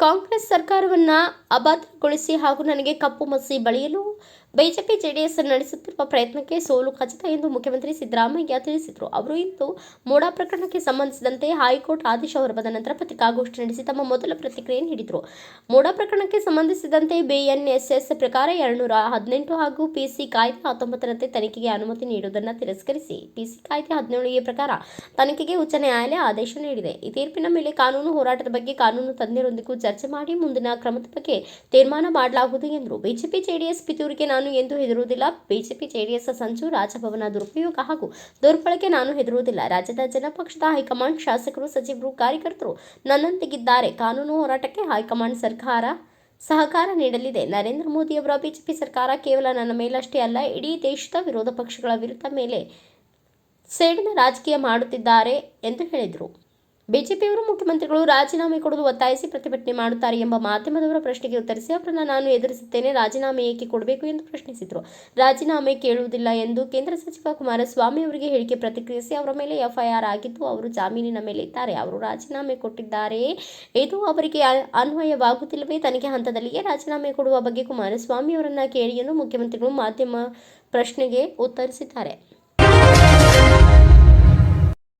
ಕಾಂಗ್ರೆಸ್ ಸರ್ಕಾರವನ್ನು ಅಭದ್ರಗೊಳಿಸಿ ಹಾಗೂ ನನಗೆ ಕಪ್ಪು ಮಸಿ ಬಳಿಯಲು ಬಿಜೆಪಿ ಜೆಡಿಎಸ್ ನಡೆಸುತ್ತಿರುವ ಪ್ರಯತ್ನಕ್ಕೆ ಸೋಲು ಖಚಿತ ಎಂದು ಮುಖ್ಯಮಂತ್ರಿ ಸಿದ್ದರಾಮಯ್ಯ ತಿಳಿಸಿದರು. ಅವರು ಇಂದು ಮೋಡಾ ಪ್ರಕರಣಕ್ಕೆ ಸಂಬಂಧಿಸಿದಂತೆ ಹೈಕೋರ್ಟ್ ಆದೇಶ ಹೊರಬಂದ ನಂತರ ಪತ್ರಿಕಾಗೋಷ್ಠಿ ನಡೆಸಿ ತಮ್ಮ ಮೊದಲ ಪ್ರತಿಕ್ರಿಯೆ ನೀಡಿದರು. ಮೋಡಾ ಪ್ರಕರಣಕ್ಕೆ ಸಂಬಂಧಿಸಿದಂತೆ ಬಿಎನ್ಎಸ್ಎಸ್ ಪ್ರಕಾರ ಎರಡುನೂರ ಹದಿನೆಂಟು ಹಾಗೂ ಪಿಸಿ ಕಾಯ್ದೆ ಹತ್ತೊಂಬತ್ತರಂತೆ ತನಿಖೆಗೆ ಅನುಮತಿ ನೀಡುವುದನ್ನು ತಿರಸ್ಕರಿಸಿ, ಪಿಸಿ ಕಾಯ್ದೆ ಹದಿನೇಳು ಪ್ರಕಾರ ತನಿಖೆಗೆ ಉಚ್ಚ ನ್ಯಾಯಾಲಯ ಆದೇಶ ನೀಡಿದೆ. ಈ ತೀರ್ಪಿನ ಮೇಲೆ ಕಾನೂನು ಹೋರಾಟದ ಬಗ್ಗೆ ಕಾನೂನು ತಜ್ಞರೊಂದಿಗೂ ಚರ್ಚೆ ಮಾಡಿ ಮುಂದಿನ ಕ್ರಮದ ಬಗ್ಗೆ ತೀರ್ಮಾನ ಮಾಡಲಾಗುವುದು ಎಂದರು. ಬಿಜೆಪಿ ಜೆಡಿಎಸ್ ಪಿತೂರಿಗೆ ನಾನು ಎಂದು ಹೆದರುವುದಿಲ್ಲ. ಬಿಜೆಪಿ, ಜೆಡಿಎಸ್ ಸಂಚು ರಾಜಭವನ ದುರುಪಯೋಗ ಹಾಗೂ ದುರ್ಬಳಕೆ ನಾನು ಹೆದರುವುದಿಲ್ಲ. ರಾಜ್ಯದ ಜನಪಕ್ಷದ ಹೈಕಮಾಂಡ್ ಶಾಸಕರು, ಸಚಿವರು, ಕಾರ್ಯಕರ್ತರು ನನ್ನೊಂದಿಗಿದ್ದಾರೆ ಕಾನೂನು ಹೋರಾಟಕ್ಕೆ ಹೈಕಮಾಂಡ್ ಸರ್ಕಾರ ಸಹಕಾರ ನೀಡಲಿದೆ. ನರೇಂದ್ರ ಮೋದಿಯವರ ಬಿಜೆಪಿ ಸರ್ಕಾರ ಕೇವಲ ನನ್ನ ಮೇಲಷ್ಟೇ ಅಲ್ಲ, ಇಡೀ ದೇಶದ ವಿರೋಧ ಪಕ್ಷಗಳ ವಿರುದ್ಧ ಮೇಲೆ ಸೇಡಿನ ರಾಜಕೀಯ ಮಾಡುತ್ತಿದ್ದಾರೆ ಎಂದು ಹೇಳಿದರು. ಬಿಜೆಪಿಯವರು ಮುಖ್ಯಮಂತ್ರಿಗಳು ರಾಜೀನಾಮೆ ಕೊಡಲು ಒತ್ತಾಯಿಸಿ ಪ್ರತಿಭಟನೆ ಮಾಡುತ್ತಾರೆ ಎಂಬ ಮಾಧ್ಯಮದವರ ಪ್ರಶ್ನೆಗೆ ಉತ್ತರಿಸಿ, ಅವರನ್ನು ನಾನು ಎದುರಿಸುತ್ತೇನೆ, ರಾಜೀನಾಮೆ ಏಕೆ ಕೊಡಬೇಕು ಎಂದು ಪ್ರಶ್ನಿಸಿದರು. ರಾಜೀನಾಮೆ ಕೇಳುವುದಿಲ್ಲ ಎಂದು ಕೇಂದ್ರ ಸಚಿವ ಕುಮಾರಸ್ವಾಮಿ ಅವರಿಗೆ ಹೇಳಿಕೆ ಪ್ರತಿಕ್ರಿಯಿಸಿ, ಅವರ ಮೇಲೆ ಎಫ್ಐಆರ್ ಆಗಿದ್ದು, ಅವರು ಜಾಮೀನಿನ ಮೇಲೆ ಇದ್ದಾರೆ. ಅವರು ರಾಜೀನಾಮೆ ಕೊಟ್ಟಿದ್ದಾರೆ ಇದು ಅವರಿಗೆ ಅನ್ವಯವಾಗುತ್ತಿಲ್ಲವೇ? ತನಿಖೆ ಹಂತದಲ್ಲಿಯೇ ರಾಜೀನಾಮೆ ಕೊಡುವ ಬಗ್ಗೆ ಕುಮಾರಸ್ವಾಮಿ ಅವರನ್ನು ಕೇಳಿ ಎಂದು ಮುಖ್ಯಮಂತ್ರಿಗಳು ಮಾಧ್ಯಮ ಪ್ರಶ್ನೆಗೆ ಉತ್ತರಿಸಿದ್ದಾರೆ.